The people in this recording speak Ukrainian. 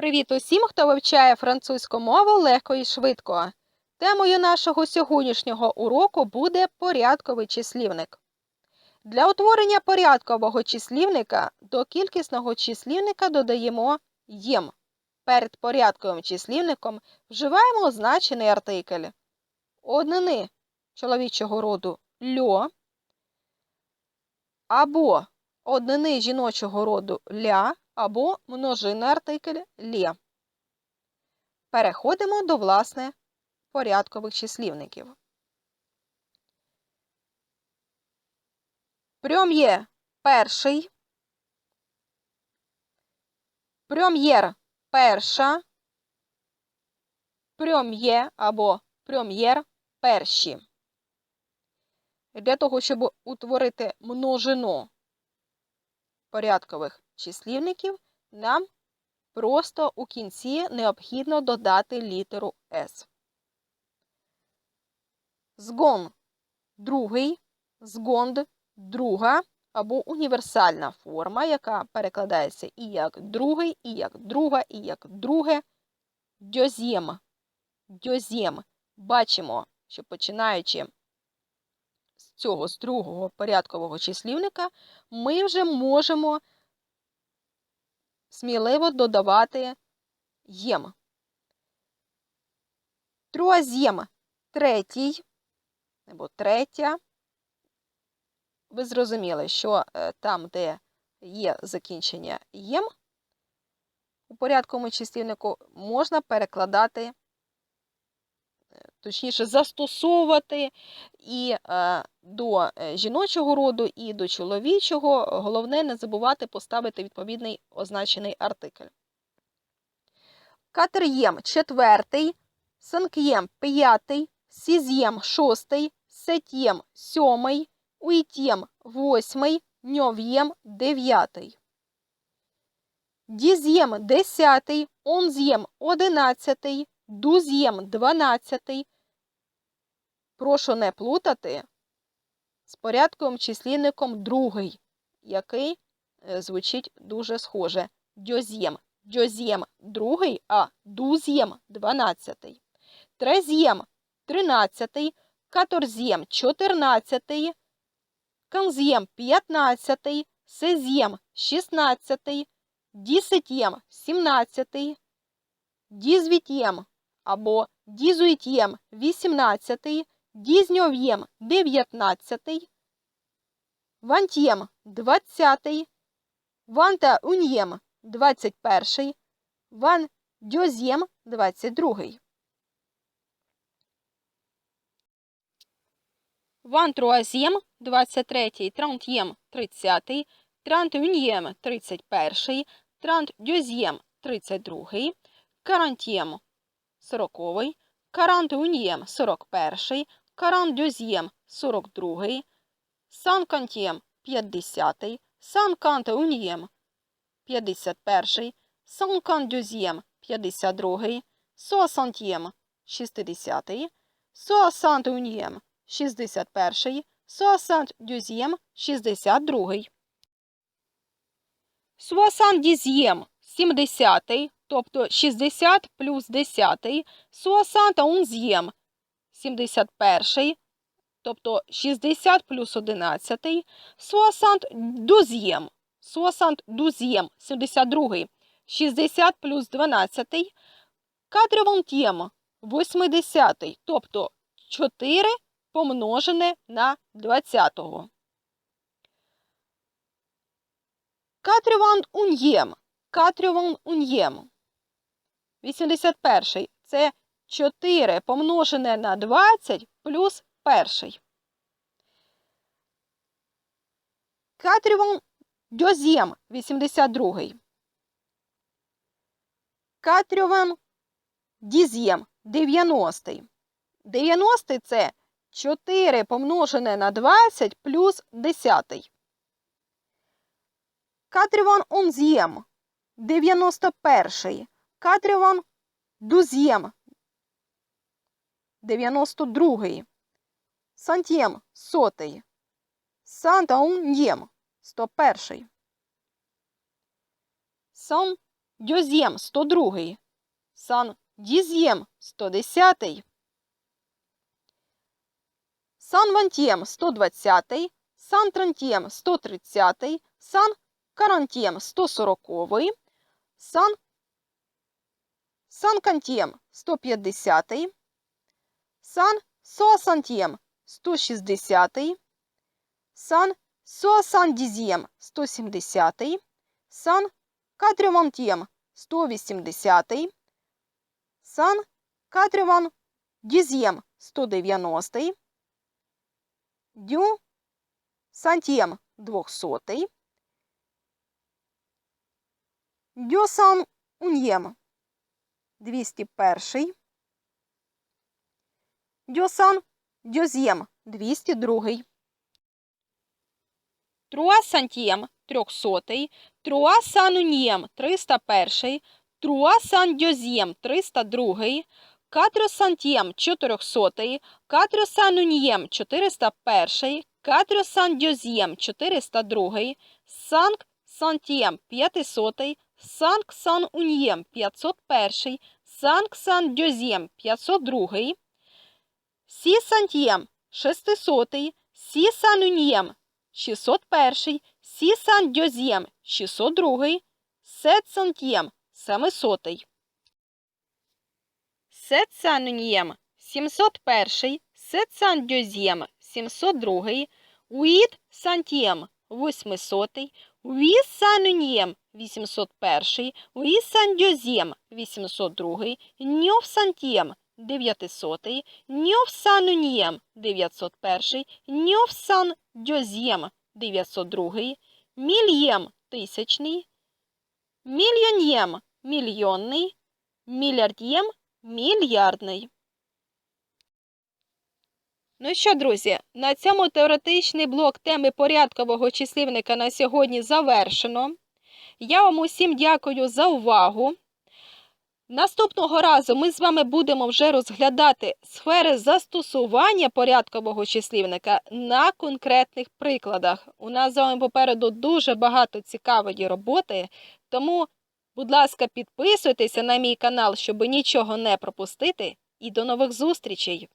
Привіт усім, хто вивчає французьку мову легко і швидко. Темою нашого сьогоднішнього уроку буде порядковий числівник. Для утворення порядкового числівника до кількісного числівника додаємо єм. Перед порядковим числівником вживаємо означений артикль. Однини чоловічого роду льо або однини жіночого роду ля або множинний артикль лє. Переходимо до власне порядкових числівників. Прьом'є перший. Прьом'єр перша. Прьом'є або прьом'єр перші. Для того, щоб утворити множину порядкових числівників, нам просто у кінці необхідно додати літеру С. Згон другий, згонд друга або універсальна форма, яка перекладається і як другий, і як друга, і як друге. Дьозєм. Дьозєм. Бачимо, що починаючи цього з другого порядкового числівника, ми вже можемо сміливо додавати єм. Труазєм третій або третя. Ви зрозуміли, що е, там, де є закінчення єм, у порядковому числівнику можна перекладати, точніше, застосовувати і е, до жіночого роду, і до чоловічого. Головне не забувати поставити відповідний означений артикль. Катер'єм четвертий, санк'єм п'ятий, сіз'єм шостий, сет'єм сьомий, уйтєм восьмий, ньов'єм дев'ятий. Діз'єм десятий, онз'єм одинадцятий, дуз'єм дванадцятий. Прошу не плутати з порядковим числівником другий, який е, звучить дуже схоже. Дьоз'єм. Дьоз'єм другий, а дуз'єм дванадцятий. Трез'єм тринадцятий, каторз'єм чотирнадцятий, канз'єм п'ятнадцятий, сез'єм шістнадцятий, дісет'єм сімнадцятий, дізвіт'єм або дізуйт'єм вісімнадцятий, дізньов'єм дев'ятнадцятий, вант'єм двадцятий, ванта ун'єм двадцять перший, ван дьоз'єм двадцять другий. Ван труаз'єм 23, трант'єм 30, трант'юн'єм 31, трант дьоз'єм 32, карант'єм 40, карант'юн'єм 41, карант'дьоз'єм 42, санкант'єм 50, санкант'юн'єм 51, санкант'дьоз'єм 52, соасант'єм 60, соасант'юн'єм 61, соасант дюзєм 62. Суасандізєм 70, тобто 60 плюс 10, суасант унз'єм 71, тобто 60 плюс 11, суасант дуз'єм, суасант дуз'єм 72, 60 плюс 12, кадревонт'єм 80, тобто 4 помножене на 20. Катрюван ун'єм. Катрюван ун'єм. 81. Це 4 помножене на 20 плюс перший. Катрюван дьозєм. 82. Катрюван діз'єм. 90. 90 – це 4 помножене на 20 плюс 10. Катріван онз'єм 91. Катріван дуз'єм 92. Сант'єм сотий. Сантаун'єм 101. Сан дьозєм 102, сан дізєм 110, сан вантєм 120, сан трантєм 130, сан карантєм 140, сан сан кантєм 150, сан соасантєм 160, сан соасандізєм 170, сан катрювантєм 180, сан катрюван дізєм 190, дю сантєм 200, дю сан уньєм 201, дьосан дьозєм 202, труа сантєм 300, труа сан 301, труа сан дьозєм 302, катрю сантєм 400, катрю сан 401, катрю сан 402, санк сантєм 500, санк сан уньєм 501, санк сан дьозєм 502, сі сантєм 600, сі сан уньєм 601, сі сан дьозєм 602, сет сантєм 700. Сет сан уньєм 701, сет сан дьозєм 702, уїд сантєм 800, уїз сан уньєм 801, уїз 802, Ньовсантєм 900, ньов 901, ньов сан дьозєм 902, мільєм тисячний, мільйонєм мільйонний, мільярдєм мільярдний. Ну що, друзі, на цьому теоретичний блок теми порядкового числівника на сьогодні завершено. Я вам усім дякую за увагу. Наступного разу ми з вами будемо вже розглядати сфери застосування порядкового числівника на конкретних прикладах. У нас з вами попереду дуже багато цікавої роботи, тому, будь ласка, підписуйтеся на мій канал, щоб нічого не пропустити. І до нових зустрічей!